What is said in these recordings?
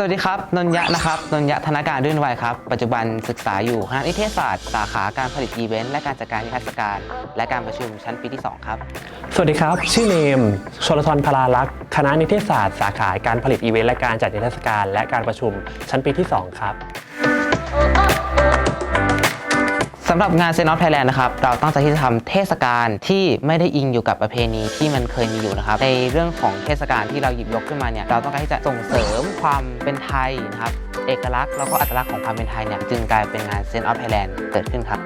สวัสดีครับนนยะนะครับนนยะธนการรื่นวัยครับ ปัจจุบันศึกษาอยู่คณะนิเทศศาสตร์สาขาการผลิตอีเวนต์และการจัดการนิทรรศการ และการประชุมชั้นปีที่ 2 ครับ สวัสดีครับ ชื่อเนมชลทรพลาลักษ์คณะนิเทศศาสตร์สาขาการผลิตอีเวนต์และการจัดนิทรรศการ และการประชุมชั้นปีที่ 2 ครับำหรับงานเซนอ t ไทยแลนด์นะครับ เราตั้งใจที่จะทำเทศกาลที่ไม่ได้อิงอยู่กับประเพณีที่มันเคยมีอยู่นะครับ ในเรื่องของเทศกาลที่เราหยิบยกขึ้นมาเนี่ย เราต้องการที่จะส่งเสริมความเป็นไทยนะครับ เอกลักษณ์แล้วก็อัตลักษณ์ของความเป็นไทยเนี่ยจึงกลายเป็นงานเซนอ t ไทยแลนด์เกิดขึ้นครับ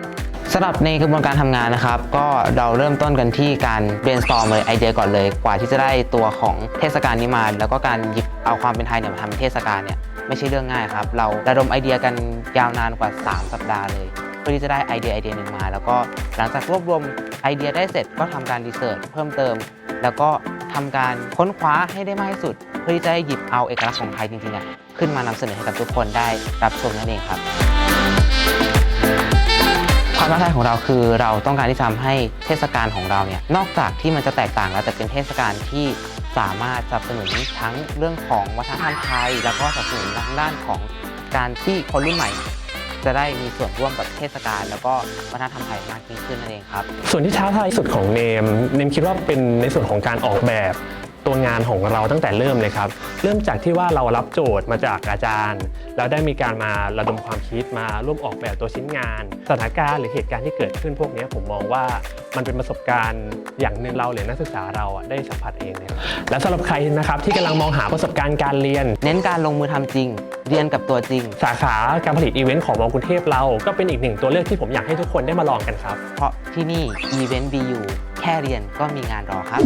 สำหรับในกระบวนการทำงานนะครับ ก็เราเริ่มต้นกันที่การ brainstorm เลยไอเดียก่อนเลย กว่าที่จะได้ตัวของเทศกาลนี้มา แล้วก็การหยิบเอาความเป็นไทยเนี่ยมาทำเป็นเทศกาลเนี่ยไม่ใช่เรื่องง่ายครับ เราระดมไอเดียกันยาวนานกว่า 3 สัปดาห์เลย พื่อที่จะได้ไอเดียไอเดียหนึ่งมา แล้วก็หลังจากรวบรวมไอเดียได้เสร็จก็ทำการรีเสิร์ชเพิ่มเติม แล้วก็ทำการค้นคว้าให้ได้มากที่สุด เพื่อที่จะได้หยิบเอาเอกลักษณ์ของไทยจริงๆอะขึ้นมานำเสนอให้กับทุกคนได้รับชมนั่นเองครับ ความท้าทายของเราคือเราต้องการที่จะทำให้เทศกาลของเราเนี่ยนอกจากที่มันจะแตกต่างแล้วแต่เป็นเทศกาลที่สามารถสนับสนุนทั้งเรื่องของวัฒนธรรมไทย แล้วก็สนับสนุนทางด้านของการที่คนรุ่นใหม่ จะได้มีส่วนร่วมกับเทศกาลแล้วก็วัฒนธรรมไทยมากยิ่งขึ้นนั่นเองครับ ส่วนที่ท้าทายที่สุดของเนม เนมคิดว่าเป็นในส่วนของการออกแบบ ตัวงานของเราตั้งแต่เริ่มเลยครับ เริ่มจากที่ว่าเรารับโจทย์มาจากอาจารย์ แล้วได้มีการมาระดมความคิดมาร่วมออกแบบตัวชิ้นงาน สถานการณ์หรือเหตุการณ์ที่เกิดขึ้นพวกนี้ผมมองว่ามันเป็นประสบการณ์อย่างหนึ่งเราหรือนักศึกษาเราอะได้สัมผัสเองเลยครับและสำหรับใครนะครับที่กำลังมองหาประสบการณ์การเรียน เน้นการลงมือทำจริง เรียนกับตัวจริง สาขาการผลิตอีเวนต์ของมอกรุงเทพเราก็เป็นอีกหนึ่งตัวเลือกที่ผมอยากให้ทุกคนได้มาลองกันครับ เพราะที่นี่ Event BU แค่เรียนก็มีงานรอครับ